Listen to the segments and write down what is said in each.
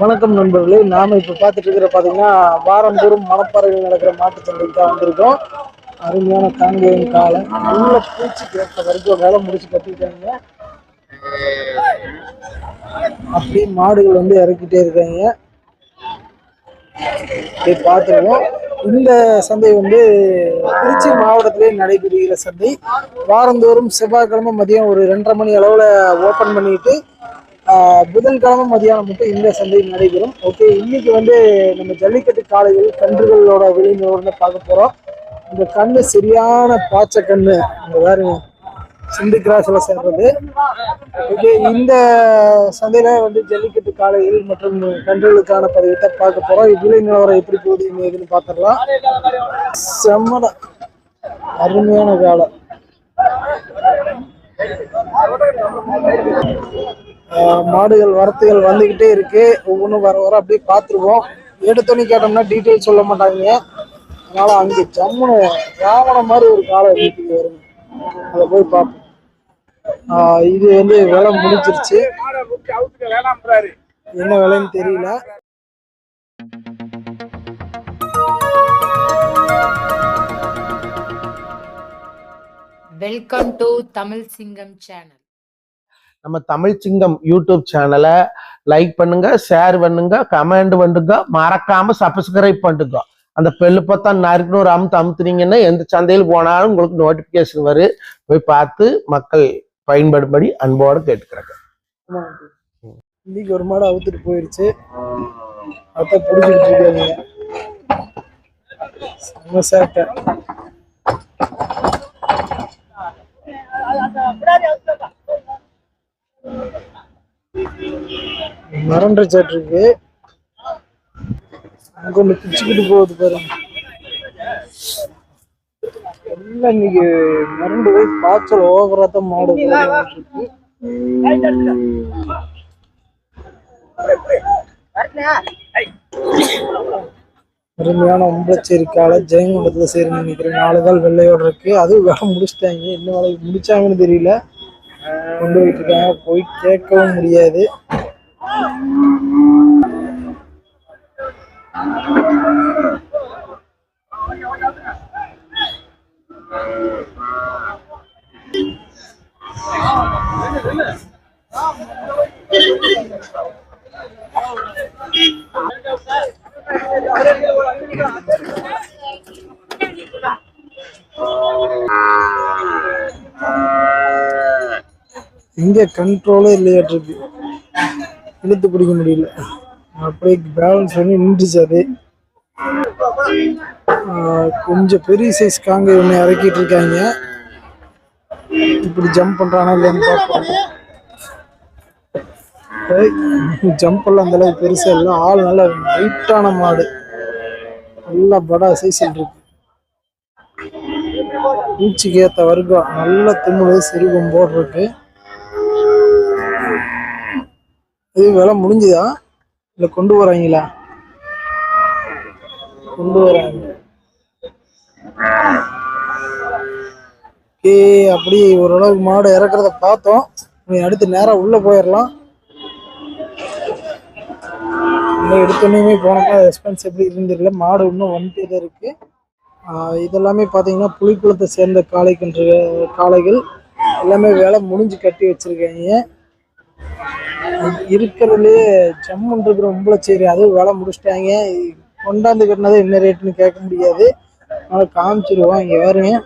வணக்கம் நண்பர்களே. நாம இப்ப பார்த்துட்டு இருக்கிற பாத்தீங்கன்னா வாரந்தோறும் மணப்பாறையில் நடக்கிற மாட்டுச்சந்தைக்கு தான் வந்திருக்கோம். அருமையான காங்கேயம் காலம் நல்ல பூச்சி கேட்ட வரைக்கும் வேலை முடிச்சு கட்டிருக்காங்க அப்படியே மாடுகள் வந்து இறக்கிட்டே இருக்காங்க. அப்படியே பார்த்துருவோம். இந்த சந்தை வந்து திருச்சி மாவட்டத்திலே நடைபெறுகிற சந்தை. வாரந்தோறும் செவ்வாய்க்கிழமை மதியம் ஒரு ரெண்டரை மணி அளவில் ஓப்பன் பண்ணிட்டு புதன்கிழமை மதியானம் மட்டும் இந்த சந்தை நடைபெறும். ஓகே இன்னைக்கு வந்து நம்ம ஜல்லிக்கட்டு காளைகள் கன்றுகளோட விலை பார்க்க போகிறோம் இந்த கண்ணு சரியான பாச்சை கண்ணு. அங்கே பாருங்க. சிந்து கிராஸ்ல சேர்றது. இது இந்த சந்தையில வந்து ஜல்லிக்கட்டு காளைகள் மற்றும் கன்றுகளுக்கான பதிவத்தை பார்க்க போறோம். விலை நிலவரம் எப்படி போகுது இதுன்னு ஏதுன்னு பார்த்துடலாம். செம்மட அருமையான காலை மாடுகள் வரத்துகள் வந்துகிட்டே இருக்கு. ஒவ்வொன்றும் வர வர அப்படியே பார்த்துருவோம். எடுத்தோன்னே கேட்டோம்னா டீட்டெயில் சொல்ல மாட்டாங்க. அதனால அங்கே ஜம்முன்னு ராவண மாதிரி ஒரு காலம் வீட்டுக்கு வருங்க அதை போய் பார்ப்போம். இது வந்து விலை முடிஞ்சிருச்சு. என்ன விலைன்னு தெரியல. வெல்கம் டு தமிழ் சிங்கம் சேனல் நம்ம தமிழ் சிங்கம் யூடியூப் சேனலை லைக் பண்ணுங்க ஷேர் பண்ணுங்க கமெண்ட் பண்ணுங்க மறக்காம சப்ஸ்கிரைப் பண்ணுங்க. அந்த பெல்லு பார்த்தா நறுக்குன்னு ஒரு அமுத்து அமுத்துனீங்கன்னா எந்த சந்தையில் போனாலும் உங்களுக்கு நோட்டிபிகேஷன் வரும். போய் பார்த்து மக்கள் பயன்படும்படி அன்போடு கேட்டுக்கிறாங்க. இன்னைக்கு ஒரு மாடு அவுத்துட்டு போயிருச்சு. அத்தை பிடிச்சிட்டு இருக்காங்க. செம்ம சேட்டை. மரண்ட சேட் இருக்கு. அங்க ஒண்ணு பிச்சுக்கிட்டு போகுது பாருங்க. காய்ச்சல் ஓவரா தான் மாடு ஓடிட்டு இருக்கு அருமையான ஒம்பச்சேரி காலை ஜெயங்கொண்டத்துல சரி நினைக்கிறேன். நாலு கால் வெள்ளையோட இருக்கு. அதுவும் வேலை முடிச்சிட்டாங்க. என்ன வேலை? முடிச்சாங்கன்னு தெரியல. கொண்டு போயிட்டு இருக்காங்க போய் கேட்கவும் முடியாது. எங்க கண்ட்ரோலே இல்லையாட்டிருக்கு இழுத்து பிடிக்க முடியல. அப்படியே பேலன்ஸ் பண்ணி நின்றுச்சு அது. கொஞ்சம் பெரிய சைஸ் காங்க ஒன்று இறக்கிட்டு இருக்காங்க. இப்படி ஜம்ப் பண்றானா இல்லையான்னு பார்ப்போம். ஜம்ப் எல்லாம் அந்த அளவுக்கு பெருசா இல்லை. ஆள் நல்ல வெயிட்டான மாடு. நல்லா படா சைஸில் இருக்கு. பூச்சிக்கு ஏற்ற வர்க்கம் நல்ல திமுழு சிறுகம் போடு இருக்கு. இது விலை முடிஞ்சுதா? இல்லை கொண்டு வராங்களா? கொண்டு வராங்க. ஓகே அப்படியே ஓரளவுக்கு மாடு இறக்குறத பார்த்தோம். நீ அடுத்து நேராக உள்ள போயிடலாம் இன்னும் எடுத்தோன்னே போனப்போ ரெஸ்பான்ஸ் எப்படி இருந்துருல மாடு இன்னும் வந்துட்டே தான் இருக்கு இதெல்லாமே பார்த்தீங்கன்னா புலிக்குளத்தை சேர்ந்த காளை கன்று காளைகள். எல்லாமே வேலை முடிஞ்சு கட்டி வச்சிருக்காங்க. இருக்கிறதுலே ஜம்முன் இருக்கிற உம்பளை சரி அதுவும் வேலை முடிச்சிட்டாங்க. கொண்டாந்து கட்டினது என்ன ரேட்டுன்னு கேட்க முடியாது. அதனால காமிச்சிருவோம் இங்கே வருவேன்.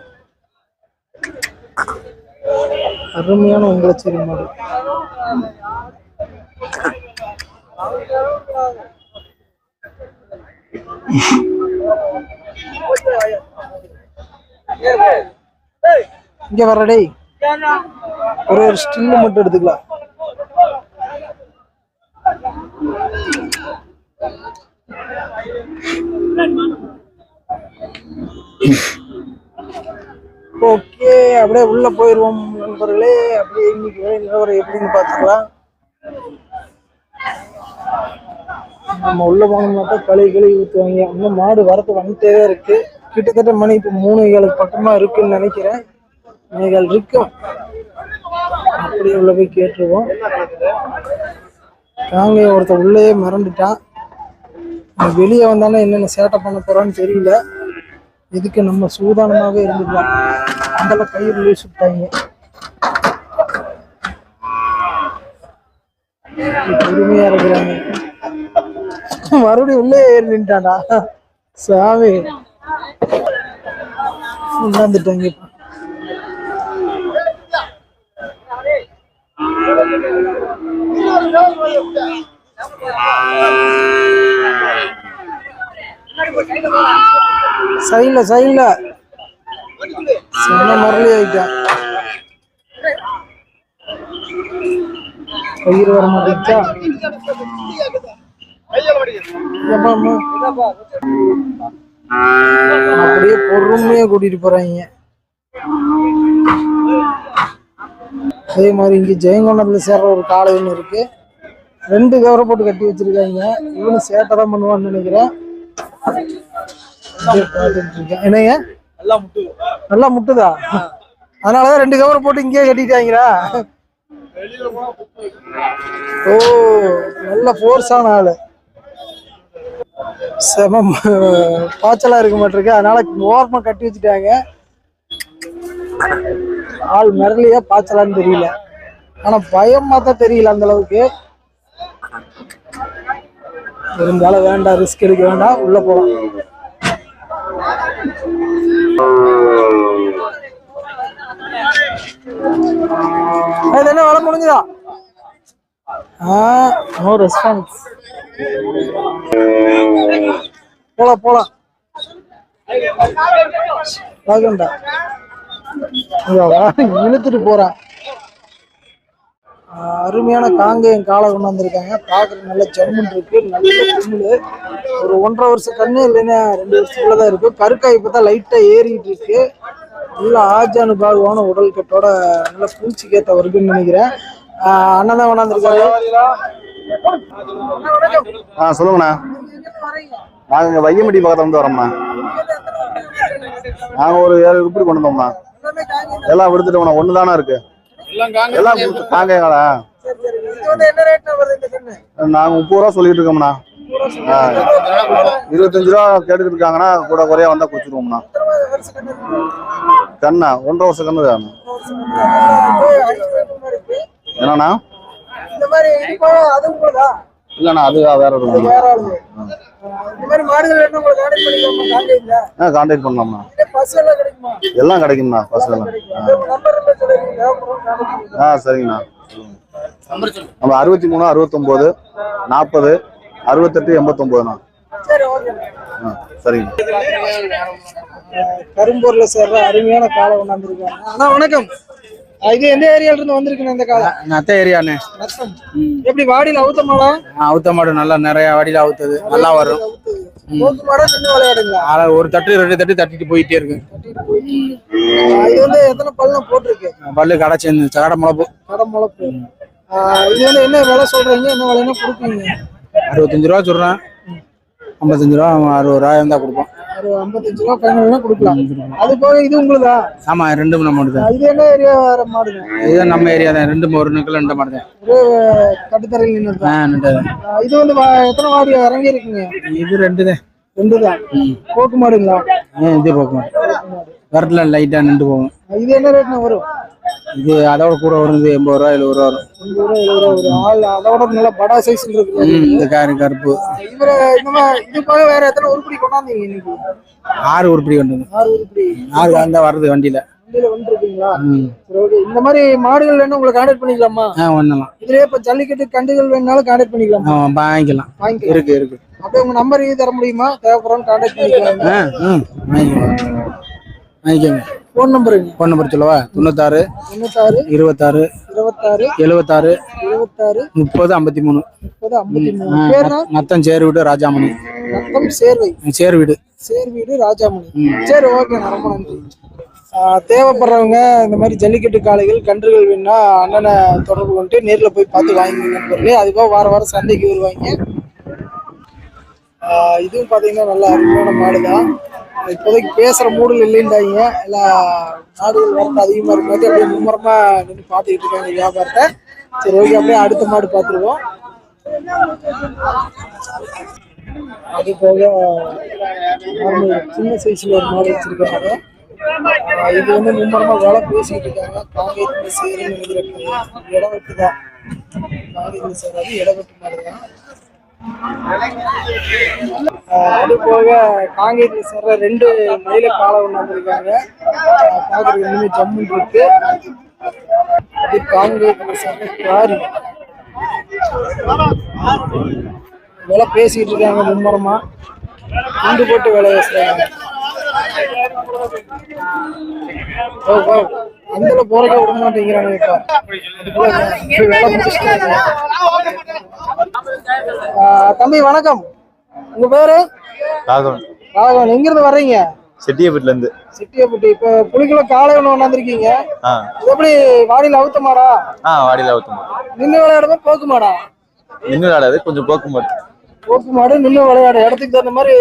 அருமையான உங்களை சரி மாடு. இங்க வர டேய். ஒரு ஒரு ஸ்டில் மட்டும் எடுத்துக்கலாம். ஓகே அப்படியே உள்ள போயிருவோம் நண்பர்களே. அப்படியே இன்னைக்கு வேலை நிலவரம் எப்படின்னு பார்த்துக்கலாம். நம்ம உள்ள போனோம்னா தான் களி களி ஊற்றுவாங்க இன்னும் மாடு வரத்து வந்துட்டே இருக்கு. கிட்டத்தட்ட மணி இப்போ மூணு ஏழு பக்கமா இருக்குன்னு நினைக்கிறேன். மூணு இருக்கும் அப்படியே உள்ள போய் கேட்டுருவோம். காங்கையை ஒருத்தன் உள்ளேயே மறந்துட்டான். வெளியே வந்தானே என்னென்ன சேட்டை பண்ண போறான்னு தெரியல. இதுக்கு நம்ம சூதானமாகவே இருந்துக்கலாம் அந்தளவு கயிறு லூஸ் விட்டாங்க. பொறுமையா இருக்கிறாங்க. மறுபடியும் உள்ளே ஏறி நின்ட்டானா சாமி. உட்காந்துட்டாங்க சரியில்ல சரியில்ல சைல. சென்ன மரளி ஆயிட்டான் உயிர் வர மாட்டேச்சா அப்படியே பொறுமையா கூட்டிட்டு போறாங்க. அதே மாதிரி இங்க ஜெயங்கொண்டத்துல சேர்ற ஒரு காலை ஒன்று இருக்கு. ரெண்டு கவரை போட்டு கட்டி வச்சிருக்காங்க. இவனு சேட்டை தான் பண்ணுவான்னு நினைக்கிறேன். என்னங்க நல்லா முட்டுதா. அதனாலதான் ரெண்டு கவரை போட்டு இங்கேயே கட்டிட்டாங்களா ஓ நல்ல ஃபோர்ஸான ஆளு. செம பாய்ச்சலா இருக்க மாட்டிருக்கு. அதனால ஓரமா கட்டி வச்சுட்டாங்க. ஆள் மிரளியா பாய்ச்சலான்னு தெரியல. ஆனா பயமா தான் தெரியல அந்த அளவுக்கு. இருந்தாலும் வேண்டாம் ரிஸ்க் எடுக்க வேண்டாம். உள்ள போலாம். அது என்ன வேலை முடிஞ்சுதா? ஆ நோ ரெஸ்பான்ஸ் போலாம் போலாம். இழுத்துட்டு போறான் அருமையான காங்கேயம் காலை கொண்டு வந்திருக்காங்க. பார்க்குற நல்ல ஜம்முன் இருக்கு. நல்ல கும்பலு ஒரு ஒன்றரை வருஷம் கண்ணு இல்லைன்னா ரெண்டு வருஷத்துக்குள்ளதான் இருக்கு. கருக்காய் இப்பதான் லைட்டாக ஏறிட்டு இருக்கு. நல்ல ஆஜானு பாகுவான உடல் கட்டோட நல்ல ஏற்ற வருதுன்னு நினைக்கிறேன். அண்ணன் தான் கொண்டாந்துருக்காரு. ஆ சொல்லுங்கண்ணா. நாங்கள் இங்கே வையம்பட்டி பக்கத்தில் வந்து வரோம்ண்ணா. நாங்கள் ஒரு ஏழு உருப்படி கொண்டு வந்தோம்ண்ணா. எல்லாம் விடுத்துட்டோம்ண்ணா. ஒன்று தானே இருக்குது எல்லாம் வந்து கண்ணு நாங்கள் முப்பது ரூபா சொல்லிட்டு இருக்கோம்ண்ணா ஆ. இருபத்தஞ்சு ரூபா. கேட்டுக்கிட்டு இருக்காங்கன்னா கூட குறையா வந்தால் கொடுத்துருவோம்ண்ணா வருஷம் கண்ணு ஒன்றரை வருஷம் கண்ணு இருக்கு. என்னண்ணா? இல்லைண்ணா அது வேற ஒரு ஆ கான்டாக்ட் பண்ணலாம்ண்ணா. எல்லாம் கிடைக்குமா? எல்லாம் கிடைக்கும்ண்ணா பஸ் எல்லாம். ஆ சரிங்கண்ணா. நம்ம அறுபத்தி மூணு அறுபத்தொம்போது நாற்பது அறுபத்தெட்டு எண்பத்தொம்போதுண்ணா. ஆ சரிங்க கரும்பூர்ல சேர்ற அருமையான காளை கொண்டாந்துருக்காங்க. அண்ணா வணக்கம். இது எந்த ஏரியால இருந்து வந்திருக்குண்ணா இந்த காளை? நத்த ஏரியாண்ணே நத்தம். எப்படி வாடியில் அவுத்த மாடா? அவுத்த மாடு நல்லா நிறைய வடியில அவுத்தது. நல்லா வரும். ஒரு தட்டு ரெண்டு தட்டு தட்டிட்டு போயிட்டே இருக்கு. இது வந்து எத்தனை பள்ளம் போட்டிருக்கு? பல்லு கடை சேர்ந்து கடை முளப்பு. கடை முளைப்பு. இது வந்து என்ன விலை சொல்றீங்க? என்ன விலைன்னா கொடுப்பீங்க? அறுபத்தஞ்சு ரூபா சொல்றேன். ஐம்பத்தஞ்சு ரூபா அறுபது ரூபாய் இருந்தா கொடுப்போம் ஒரு ஐம்பத்தஞ்சு ரூபா ஃபைனல்னா கொடுக்கலாம். அது போக இது உங்களுதா? ஆமா ரெண்டு நம்ம தான் இது என்ன ஏரியா வர மாடுங்க? இதுதான் நம்ம ஏரியா தான். ரெண்டு ஒரு நிக்கல ரெண்டு மாடு தான் ஒரு கட்டுத்தரையில் நின்று. இது வந்து எத்தனை வாடி இறங்கி இருக்குங்க இது ரெண்டு தான் ரெண்டு தான் போக்கு மாடுங்களா? இது போகும் வரல லைட்டா நின்று போகும் இது என்ன ரேட்னா வரும்? இது அதோட கூட வரும் இது எண்பது ரூபா எழுபது ரூபா வரும். அதோட நல்ல படா சைஸ் இருக்கு. இந்த காரு கருப்பு. வேற எத்தனை உருப்படி கொண்டாந்தீங்க இன்னைக்கு? ஆறு உருப்படி வந்தது ஆறு வந்தா வருது வண்டியில. இந்த மாதிரி மாடுகள் வேணும் உங்களை கான்டாக்ட் பண்ணிக்கலாமா? ஒண்ணலாம் இதுலயே இப்ப ஜல்லிக்கட்டு கண்டுகள் வேணாலும் கான்டாக்ட் பண்ணிக்கலாமா? வாங்கிக்கலாம். இருக்கு இருக்கு. அப்படியே உங்க நம்பர் தர முடியுமா? தேவைப்படுறோம் கான்டாக்ட் பண்ணிக்கலாம். வாங்கிக்கலாம். வாங்கிக்கோங்க. ஃபோன் நம்பருங்க ஃபோன் நம்பர் சொல்லவா? தொண்ணூத்தாறு தொண்ணூத்தாறு இருபத்தாறு இருபத்தாறு எழுபத்தாறு இருபத்தாறு முப்பது ஐம்பத்தி மூணு முப்பது ஐம்பத்தி மூணு நத்தம் சேர் வீடு ராஜாமணி. ரத்தம் சேர்வை. சேர் வீடு சேர் வீடு ராஜாமணி சரி ஓகே ரொம்ப நன்றி. தேவைப்படுறவங்க இந்த மாதிரி ஜல்லிக்கட்டு காளைகள் கன்றுகள் வேணும்னா அண்ணனை தொடர்பு கொண்டு நேர்ல போய் பார்த்து வாங்கி நண்பர்களே. அதுக்காக வார வாரம் சந்தைக்கு வருவாங்க. இதுவும் பார்த்தீங்கன்னா நல்ல அருமையான மாடு தான் இப்போதைக்கு பேசுற மூடில் இல்லைன்றாங்க. எல்லா நாடுகள் வரத்து அதிகமா இருக்காது அப்படியே மும்முரமா நின்று பார்த்துக்கிட்டு இருக்காங்க வியாபாரத்தை. சரி ஓகே அப்படியே அடுத்த மாடு பார்த்துருவோம். அது போக சின்ன சைஸ்ல ஒரு மாடு வச்சிருக்காங்க. இது வந்து மும்முரமா வேலை பேசிக்கிட்டு இருக்காங்க. காங்கேயத்துல சேருன்னு இடம் வெட்டு தான். காங்கேயத்துல சேராது இடம் வெட்டு மாடு தான். அது போக காங்கேயத்துல சேர்ற ரெண்டு மயில காலை ஒன்று வந்திருக்காங்க. ஆஹ் பார்க்கறதுக்கு ஜம்மு ஜம்முன் இருக்கு. அது காங்கேயத்துல சேர்ற காரி விலை பேசிக்கிட்டு இருக்காங்க மும்மரமா. குண்டு போட்டு வேலை பேசுறாங்க ஓ ஓ அந்த போறக்க விட மாட்டேங்கிறாங்க இப்ப. தம்பி வணக்கம். உங்க பேரு? ராகவன். ராகவன். எங்க இருந்து வர்றீங்க? செட்டியப்பட்டில இருந்து சிட்டியப்பட்டி இப்ப புளிக்குள்ள காலை ஒண்ணு இது எப்படி வாடியில் அவுத்த மாடா ஆ வாடியில் அவுத்தமா நின்று விளையாடுமா போக்கு மாடா இன்னும் விளையாடாது கொஞ்சம் போக்கு மாட்டு போக்கு மாடு நின்று விளையாடு. இடத்துக்கு தகுந்த மாதிரி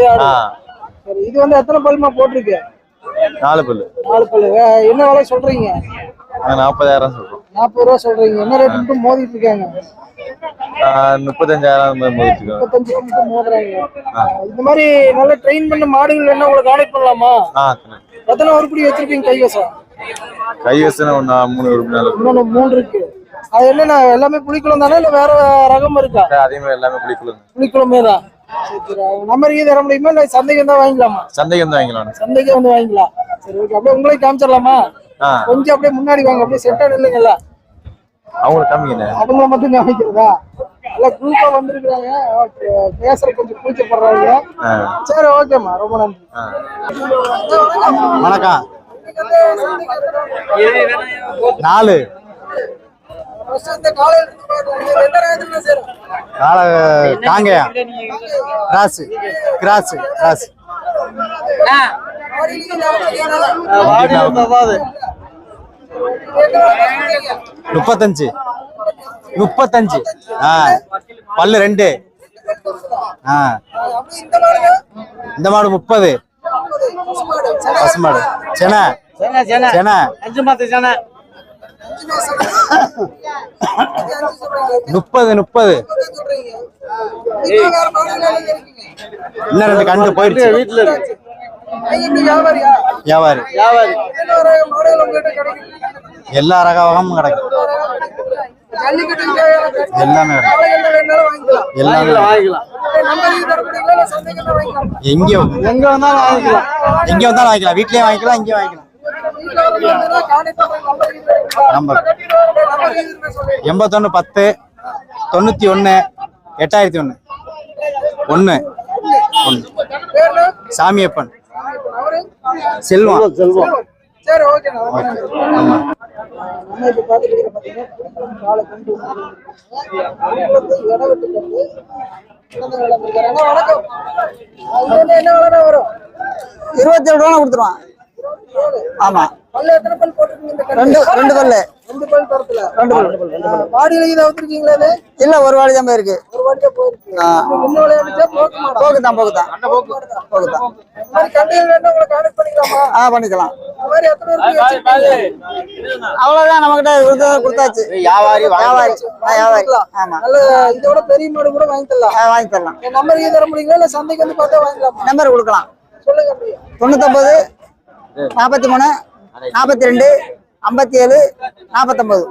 இது வந்து எத்தனை பல்மா போட்டிருக்கு? நாலு பல்லு. நாலு பல்லு. என்ன விலை சொல்றீங்க? நாற்பதாயிரம் சொல்கிறோம் நாற்பது ரூபா சொல்றீங்க. என்ன ரேட் மட்டும் மோதிட்டு இருக்காங்க? முப்பத்தஞ்சாயிரம் முப்பத்தஞ்சு மோதுறாங்க. இந்த மாதிரி நல்லா ட்ரெயின் பண்ண மாடுகள் என்ன உங்களுக்கு கான்டெக்ட் பண்ணலாமா? எத்தனை உருப்படி வச்சிருப்பீங்க கைவசம்? கை வசனம் ஒன்றா மூணு இருக்கு. அது என்னண்ணா எல்லாமே புளிக்குளம் தானே இல்லை வேற ரகம் இருக்கா? அதே மாதிரி எல்லாமே குளிக்குள்ள புளிக்குளமே தான். சரி சரி. நம்பர் இது தர முடியுமா இல்லை சந்தைக்கு தான் வாங்கிக்கலாமா? சந்தைக்கு வந்து வாங்கிக்கலாம் சந்தைக்கு வந்து வாங்கிக்கலாம். சரி ஓகே அப்படியே உங்களே காமிச்சிடலாமா? கொஞ்சம் அப்படியே முன்னாடி வாங்க அப்படியே செட்டா இல்லைங்கல்ல? அவங்களுக்கு கம்மிங்கண்ணே அவங்கள மட்டும் காமிக்கிறதா எல்லாம் குரூப்பா வந்திருக்கிறாங்க. பேசுற கொஞ்சம் கூச்சப்படுறாங்க. சரி ஓகேம்மா ரொம்ப நன்றி. வணக்கம். நாலு? கால காங்கேயம் கிராஸ் கிராஸ் கிராஸ் ஆடிக்கு ஞாபகம் என்ன விலை சொல்றீங்க? முப்பத்தஞ்சு. முப்பத்தஞ்சு. ஆ. பல்லு ரெண்டு. ஆ. இந்த மாடு முப்பது. பசுமாடு. சென. முப்பது முப்பது. இன்னும் ரெண்டு கண்டு போயிடுச்சு. வீட்டுல வியாபாரி. எல்லா ரக வகமும் கிடைக்கும். எல்லாமே எல்லாமே எங்கேயும் எங்க வந்தாலும் வாங்கிக்கலாம். எங்க வந்தாலும் வாங்கிக்கலாம். வீட்லயே வாங்கிக்கலாம் இங்கேயும் வாங்கிக்கலாம். நம்பர். எண்பத்தொன்னு பத்து தொண்ணூத்தி ஒண்ணு எட்டாயிரத்தி ஒண்ணு ஒண்ணு ஒண்ணு பேர் என்ன? சாமியப்பன்? செல்வம் செல்வம் சரி ஓகே நம்ம இப்ப பாத்துட்டு பாத்தீங்கன்னா காலை கொண்டு வணக்கம் என்ன வரும்? இருபத்தி ஏழு ரூபா கொடுத்துருவான் ஆமா. பல்லு எத்தனை பல் போட்டுருக்கீங்க இந்த கண்ணு? ரெண்டு ரெண்டு பல்லு. ரெண்டு பல் தரத்துல? ரெண்டு பல்லு. பாடியில இதை வச்சிருக்கீங்களா இது? இல்ல ஒரு வாடி தான் போயிருக்கு. ஒரு வாட்டியா போயிருக்கு. இன்னும் விளையாடுச்சா போக்கு போக்கு தான் போக்கு தான். போக்கு. தான். உங்களை கான்டாக்ட் பண்ணிக்கலாமா? ஆ பண்ணிக்கலாம். அவ்வளவுதான் நம்மகிட்ட கொடுத்தா கொடுத்தாச்சு. வியாபாரி வியாபாரி. ஆ, வியாபாரி. ஆமா. நல்ல இதோட பெரிய மாடு கூட வாங்கி தரலாம். ஆ, வாங்கி தரலாம். நம்பர் இது தர முடியுங்களா? இல்ல சந்தைக்கு வந்து பார்த்தா வாங்கிக்கலாமா நம்பர் கொடுக்கலாம். சொல்லுங்க தொண்ணூத்தொன்பது நாற்பத்தி மூணு நாற்பத்தி ரெண்டு ஐம்பத்தி ஏழு நாற்பத்தொன்பது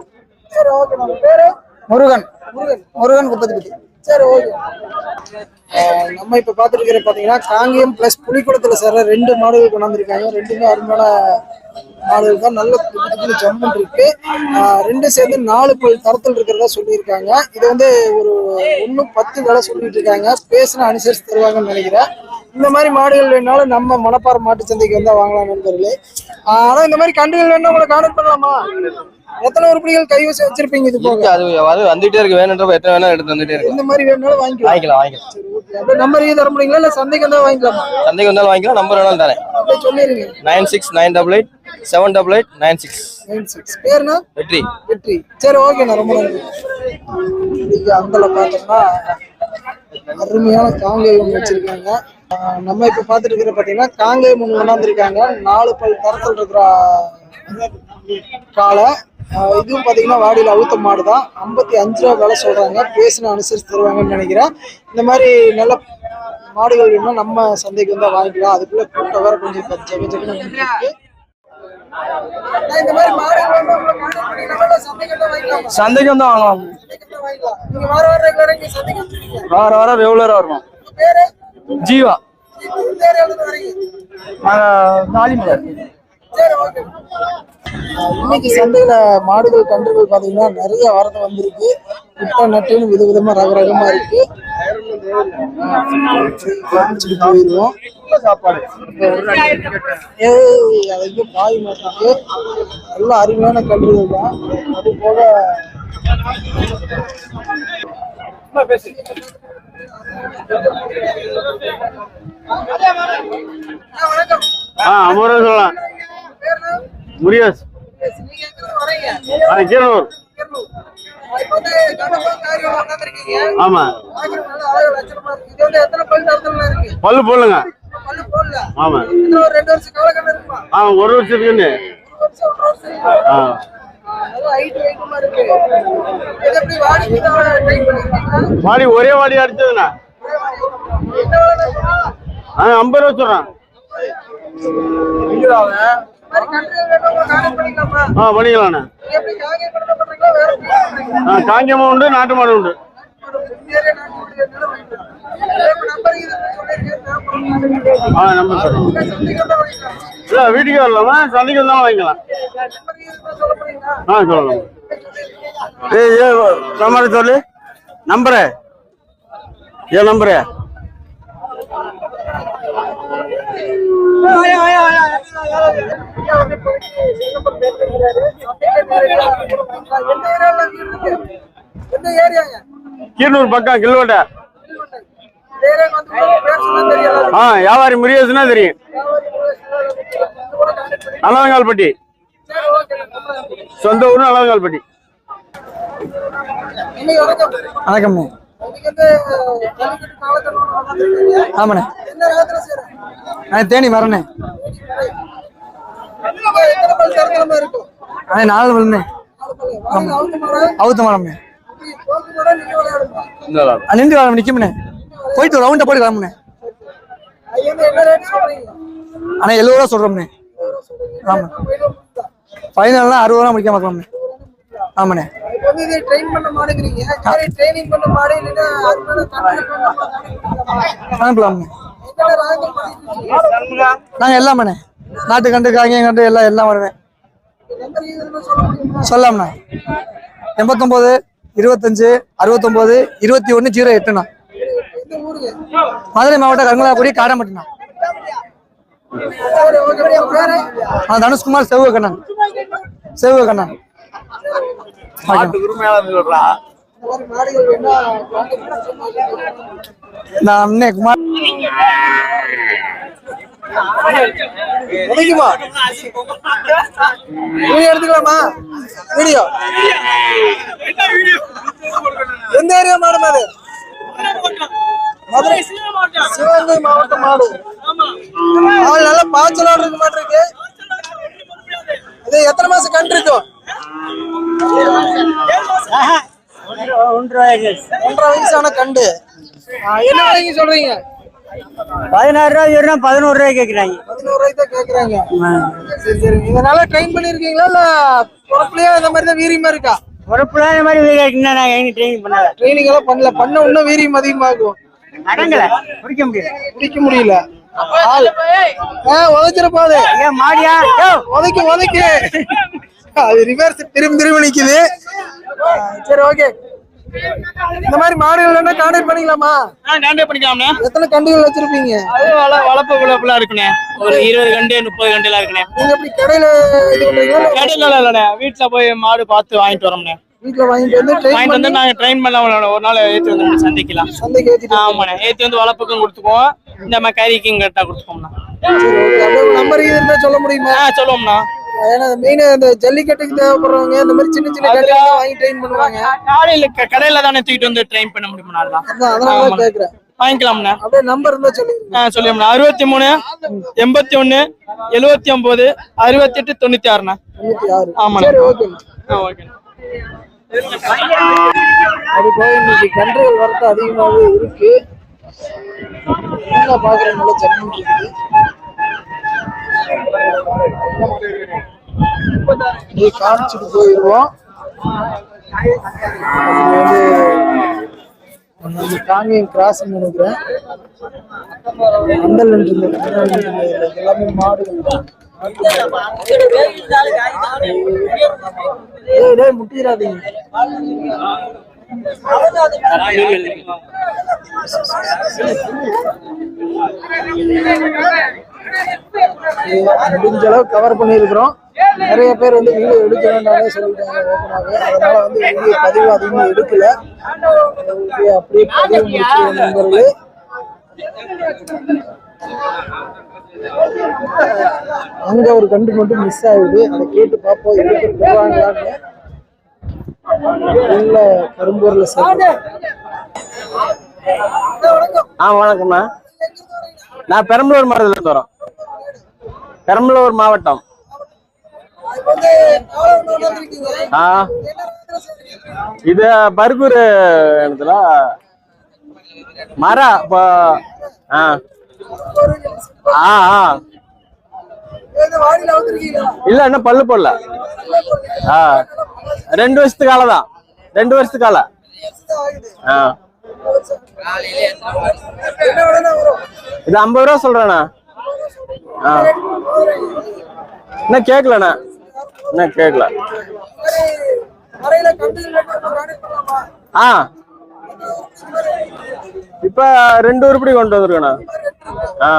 சரி ஓகே நம்ம பேரு? முருகன். முருகன். முருகன் குப்பத்துப்பட்டி சரி ஓகே நம்ம இப்ப பாத்துட்டு இருக்கிற பாத்தீங்கன்னா காங்கேயம் பிளஸ் புலிக்குளத்துல சேர்ற ரெண்டு மாடுகள் கொண்டாந்துருக்காங்க ரெண்டுமே அருமையான மாடல் தான் நல்ல புது புது ஜம்மன் இருக்கு ரெண்டும் சேர்ந்து நாலு பல் தரத்தில் இருக்கிறதா சொல்லியிருக்காங்க. இது வந்து ஒரு ஒண்ணு பத்து விலை சொல்லிட்டு இருக்காங்க. பேசின அனுசரிச்சு தருவாங்கன்னு நினைக்கிறேன். இந்த மாதிரி மாடுகள் வேணாலும் நம்ம மணப்பாறை மாட்டு சந்தைக்கு வந்தா வாங்கலாம் நண்பர்களே. ஆனா இந்த மாதிரி கண்டுகள் வேணா உங்களை கான்டக்ட் பண்ணலாமா? எத்தனை உருப்படிகள் கைவசம் வச்சிருப்பீங்க இது போக? அது அது வந்துட்டே இருக்கு. வேணுன்றப்ப எத்தனை வேணா எடுத்து வந்துட்டே இருக்கு. இந்த மாதிரி வேணாலும் வாங்கிக்கலாம். வாங்கிக்கலாம் வாங்கிக்கலாம். நம்பர் இது தர முடியுங்களா? இல்ல சந்தைக்கு வந்தா வாங்கிக்கலாமா? சந்தைக்கு வந்தாலும் வாங்கிக்கலாம் நம்பர் வேணாலும் தரேன். சொல்லிருங்க nine six nine double eight seven double eight nine six. Nine six. பேருனா? Vetri. வெற்றி. சரி ஓகேண்ணா ரொம்ப நன்றி. இங்க அங்கல பார்த்தோம்னா அருமையான காங்கேயம் வச்சிருக்காங்க. ஆஹ் நம்ம இப்ப பாத்துட்டு இருக்கிற பாத்தீங்கன்னா காங்கை முன் கொண்டாந்துருக்காங்க. நாலு பல் தரத்தில் இருக்கிற ஆஹ் இதுவும் பாத்தீங்கன்னா வாடியில் அவுத்த மாடு தான் ஐம்பத்தி அஞ்சு ரூபா விலை சொல்றாங்க. பேசின அனுசரிச்சு தருவாங்கன்னு நினைக்கிறேன். இந்த மாதிரி நல்ல மாடுகள் வேணும்னா நம்ம சந்தைக்கு வந்தா வாங்கிக்கலாம். அதுக்குள்ள கூட்டம் வேற கொஞ்சம் ஜெக ஜெகன்னு இருக்கு. சந்தைக்கு வந்தா வாங்கிக்கலாமா? சந்தைக்கு வந்து வாங்கலாம். வார வாரம் ரெகுலரா இங்க சந்தைக்கு வந்துருக்கீங்க. வார வாரம் ரெகுலரா வருவோம். உங்க பேரு? ஜீவா. நாங்க சரி ஓகே இன்னைக்கு சந்தையில மாடுகள் கன்றுகள் பாத்தீங்கன்னா நிறைய வரது வந்திருக்கு. குட்டை நட்டுன்னு விதவிதமா ரக ரகமா இருக்கு. காமிச்சிட்டு போயிடுவோம் அதுக்கு பாய் மாட்டாங்க எல்லாம் அருமையான கன்றுகள் தான். அது போக அண்ணா, ஆ ஐம்பது சொல்லலாம். முரியஸ் கீரனூர். ஆமா. பல்லு போடலுங்க. ஆமா. இன்னும் ஒரு ரெண்டு வருஷம் இருக்குன்னு? ஆ வாடி ஒரே வாடி அடிச்சதுண்ணா. ஆ ஐம்பது ரூபா சொல்றேன். ஆ பண்ணிக்கலாண்ணே. ஆ காங்கியமும் உண்டு நாட்டு மாடு உண்டு ஆ நம்பர் வாங்கிக்கலாம் இல்லை வீட்டுக்கு வரலாமா? சந்தைக்கு வந்தாலும் வாங்கிக்கலாம். ஆ சொல்லலாம். ஏய் ஏ நம்பர் சொல்லு. நம்பரு. ஏ நம்பரு? எந்த ஏரியாங்க கீரனூர் பக்கம் கில்வட்டை. ஏரியாக்கு ஆ வியாபாரி முரியஸ்னா தெரியும். அலவங்கால்பட்டி சொந்த ஊர் அலவங்கால்பட்டி இன்னைக்கு வணக்கம். ஆமாண்ணே. நான் தேனி வரண்ணே அண்ணே நாலு வரண்ணே. நாலு பல்லு. வாங்க, அவுத்து மரம்ண்ணே. நின்று வர நிற்கும்ண்ணே போயிட்டு ஒரு ரவுண்டை போட்டு கிளம்புண்ணே. அண்ணா எழுபது ரூபா சொல்கிறோம்ண்ணே ஆமாம். ஃபைனல்லாம் அறுபது ரூபா முடிக்காம இருக்கலாம்ண்ணே. ஆமாண்ணே. வந்து ட்ரெயின் பண்ண ட்ரைனிங் பண்ண மாடு இல்லைன்னா அனுப்பலாம்ண்ணே நாங்கள் எல்லாமண்ணே. நாட்டு கண்டு காங்கியம் கண்டு எல்லாம் எல்லாம் வருவேன் நம்பர் இது சொல்ல முடியுமா சொல்லலாம்ண்ணா எண்பத்தொம்போது இருபத்தஞ்சு அறுபத்தொம்போது இருபத்தி ஒன்று ஜீரோ எட்டுண்ணா. மதுரை மாவட்டம் கருங்கலாக்குடி ஆ தனுஷ்குமார் செவ்வ கண்ணன் நான் அண்ணே குமார். வீடியோ எடுத்துக்கலாமா? வீடியோ. எந்த ஏரியா மாடு அது? மதுரை. சிவகங்கை மாவட்ட மாடு. ஆள் நல்ல பாய்ச்சலோட இருக்க மாட்டிருக்கு. இது எத்தனை மாசம் கண்டு இருக்கும்? ஒன்றரை வயசான கண்டு. என்ன விலைக்கு சொல்றீங்க? பதினாறு ரூபா இருந்தா பதினோரு ரூபாய் பதினோரு தான் கேக்குறாங்க. சரி சரி. இதனால ட்ரெயின் பண்ணிருக்கீங்களா இல்ல பொறுப்புலயே? இந்த மாதிரி தான் வீரியமா இருக்கா? பொறுப்புல இந்த மாதிரி இன்னும் நான் எங்க பண்ணல. ட்ரைனிங் எல்லாம் பண்ணல. பண்ண இன்னும் வீரியம் அதிகமாகும் அடங்கல. பிடிக்க முடியல. பிடிக்க முடியல. போகுது. ஏன் மாடியா? உதைக்கு உதைக்கு. அது ரிவர்ஸ் திரும்பி திரும்பி நிக்குது. சரி ஓகே இந்த மாதிரி மாடுகள் என்ன கான்டாக்ட் பண்ணிக்கலாமா? கான்டாக்ட் பண்ணிக்கலாம்ண்ணே. எத்தனை கண்டுகள் வச்சிருப்பீங்க? அது வள வளர்ப்பு குழப்பெல்லாம் இருக்குண்ணே. ஒரு இருபது கண்டு முப்பது கண்டு எல்லாம் இருக்குண்ணே. நீங்க எப்படி கடையில கடையில இல்லைண்ணே. வீட்டுல போய் மாடு பார்த்து வாங்கிட்டு வரோம்ண்ணே. வீட்டுல வாங்கிட்டு வந்து வாங்கிட்டு வந்து நாங்க ட்ரெயின் பண்ண ஒரு நாள் ஏத்தி வந்து சந்தைக்கலாம். சந்தைக்கு ஏத்திட்டு ஆமாண்ணே. ஏத்தி வந்து வளர்ப்புக்கும் கொடுத்துக்குவோம். இந்த மாதிரி கறிக்கும் கரெக்டா கொடுத்துக்கோம்ண்ணா நம்பர் இருந்தா சொல்ல முடியுமா? சொல்லுவோம்ண்ணா. ஏன்னா மெயின் ஜல்லிக்கட்டுக்கு தேவைப்படுறவங்க இந்த மாதிரி சின்ன சின்ன கடையில வாங்கி ட்ரெயின் பண்ணுவாங்க. காலையில கடையில தானே தூக்கிட்டு வந்து ட்ரெயின் பண்ண முடியுமா அதனால தான் கேக்குறேன். வாங்கிக்கலாம்ண்ணா. அப்படியே நம்பர் இருந்தா சொல்லிருங்க ஆ சொல்லிடும்ண்ணா. அறுபத்தி மூணு எண்பத்தி ஒன்று எழுபத்தி ஒம்பது அறுபத்தி எட்டு தொண்ணூற்றி ஆறுண்ணா தொண்ணூத்தி ஆறு ஆமாண்ணா. சரி ஓகே ஆ ஓகே அது போக இன்னைக்கு கன்றுகள் வரத்து அதிகமாகவே இருக்கு. நல்லா பாக்குற நல்ல ஜம்மன் இருக்குது. நீ காமிச்சிட்டு போயிடுவோம். அது வந்து காங்கேயம் கிராஸ் நினைக்கிறேன். அந்தல் நின்று எல்லாமே மாடுகள். தான். முட்டிடாதீங்க. முடிஞ்ச அளவு கவர் பண்ணியிருக்கிறோம். நிறைய பேர் வந்து வீடியோ எடுக்க சொல்லிட்டாங்க ஓப்பனாகவே அதனால வந்து வீடியோ பதிவு அதிகமாக எடுக்கல. அப்படியே பதிவு முடிச்சு நண்பர்களே அங்க ஒரு கண்டு மட்டும் மிஸ் ஆகுது. அதை கேட்டு பார்ப்போம். எடுத்து போவாங்களான்னு உள்ள கரும்பூர்ல சார் ஆ வணக்கம்ண்ணா நான் பெரம்பலூர் மாவட்டத்துல வரோம் பெரம்பலூர் மாவட்டம். ஆ. இது பர்கூர் இடத்துல மரா இப்போ ஆ. ஆ ஆ. இல்ல இன்னும் பல்லு போடல. ஆ. ரெண்டு வருஷத்துக்கு காலை தான் ரெண்டு வருஷத்துக்கு காலை ஆ. இது ஐம்பது ரூபா சொல்றேண்ணா. ஆ. இன்னும் கேட்கலண்ணா இன்னும் கேட்கல ஆ. இப்ப ரெண்டு உருப்படி கொண்டு வந்திருக்கேண்ணா. ஆ.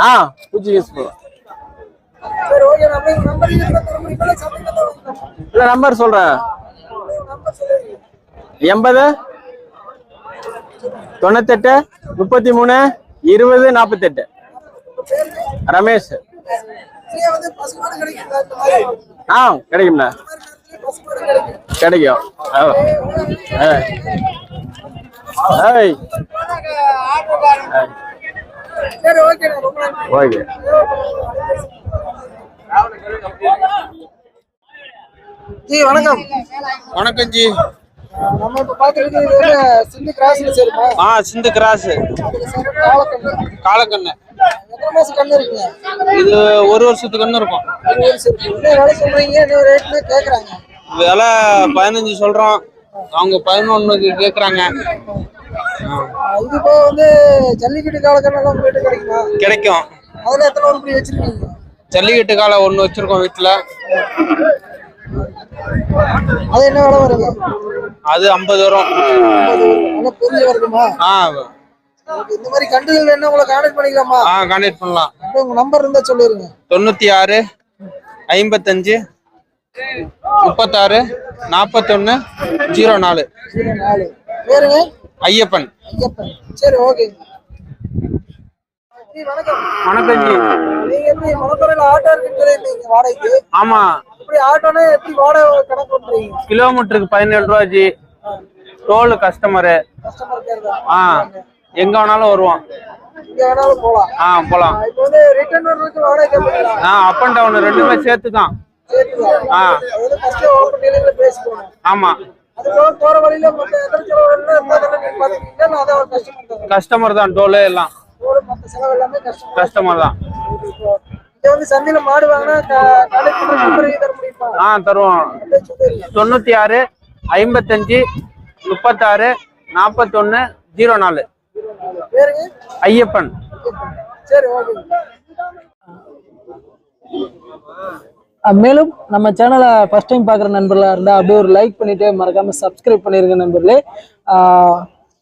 ஆ பூச்சி யூஸ் பண்ணலாம் இல்ல நம்பர் சொல்றேன். எண்பது தொண்ணூத்தெட்டு முப்பத்தி மூணு இருபது நாற்பத்தெட்டு ரமேஷ். ஆ கிடைக்கும்ண்ணா. கிடைக்கும். ஓகே. ஜி வணக்கம். வணக்கம் ஜி. நம்ம இப்ப வந்து சிந்து கிராஸ்ல சேருமா ஆ சிந்து கிராஸ். காலக்கண்ணு. எத்தனை மாசம் கண்ணு இருக்குங்க? இது ஒரு வருஷத்துக்கு கண்ணு இருக்கும். ஒரு வருஷம் இருக்கு. என்ன வேலை சொல்றீங்க? என்ன ரேட்னு கேக்குறாங்க. விலை பதினஞ்சு சொல்றோம். அவங்க பதினொன்னுக்கு கேக்குறாங்க. இது போக வந்து ஜல்லிக்கட்டு காலக்கண்ணு எல்லாம் உங்க வீட்டு கிடைக்குமா? கிடைக்கும். அதுல எத்தனை உருப்படி வச்சிருக்கீங்க? ஜல்லிக்கட்டு காலை ஒண்ணு வச்சிருக்கோம் வீட்டுல அது என்ன விலை வருங்க அது ஐம்பது வரும். பெரிய வருதுமா? ஆ. இந்த மாதிரி கண்டுகள் வேணா உங்களை கான்டாக்ட் பண்ணிக்கலாமா? ஆ கான்டாக்ட் பண்ணலாம். உங்க நம்பர் இருந்தா சொல்லிருங்க. தொண்ணூத்தி ஆறு ஐம்பத்தஞ்சு முப்பத்தாறு நாற்பத்தொன்னு ஜீரோ நாலு. ஜீரோ நாலு. பேருங்க? ஐயப்பன். ஐயப்பன். சரி ஓகே வணக்கம். வணக்கம் ஜி. நீங்க எப்படி மணப்பறையில ஆட்டோ சொல்லியிருந்தீங்க வாடகைக்கு? ஆமா. எப்படி ஆட்டோனா எப்படி வாடகை கணக்கு பண்றீங்க கிலோமீட்டருக்கு பதினேழு ரூபா ji. Toll customer. Customer care தான். ஆ. எங்க வேணாலும் வருவோம். வேணாலும் போலாம். ஆ போலாம். இப்போ வந்து ரிட்டர்ன் வர்றதுக்கு வாடகை கேட்பீங்களா ஆ அப் அண்ட் டவுன் ரெண்டுமே சேர்த்து தான் ஆ. அது வந்து ஃபர்ஸ்ட் ஆமா. கஸ்டமர் தான் டோலு எல்லாம். ஒரு மத்த செலவு எல்லாமே கஸ்டமர் கஸ்டமர் தான் சந்தையில மாடு வாங்கினா ஆ. தருவோம். தொண்ணூத்தி ஆறு ஐம்பத்தஞ்சு முப்பத்தாறு நாற்பத்தொன்னு ஜீரோ நாலு ஐயப்பன். சரி ஓகே. மேலும் நம்ம சேனலை ஃபர்ஸ்ட் டைம் பார்க்குற நண்பர்களாக இருந்தால் அப்படியே ஒரு லைக் பண்ணிட்டு மறக்காம சப்ஸ்கிரைப் பண்ணிருங்க நண்பர்களே.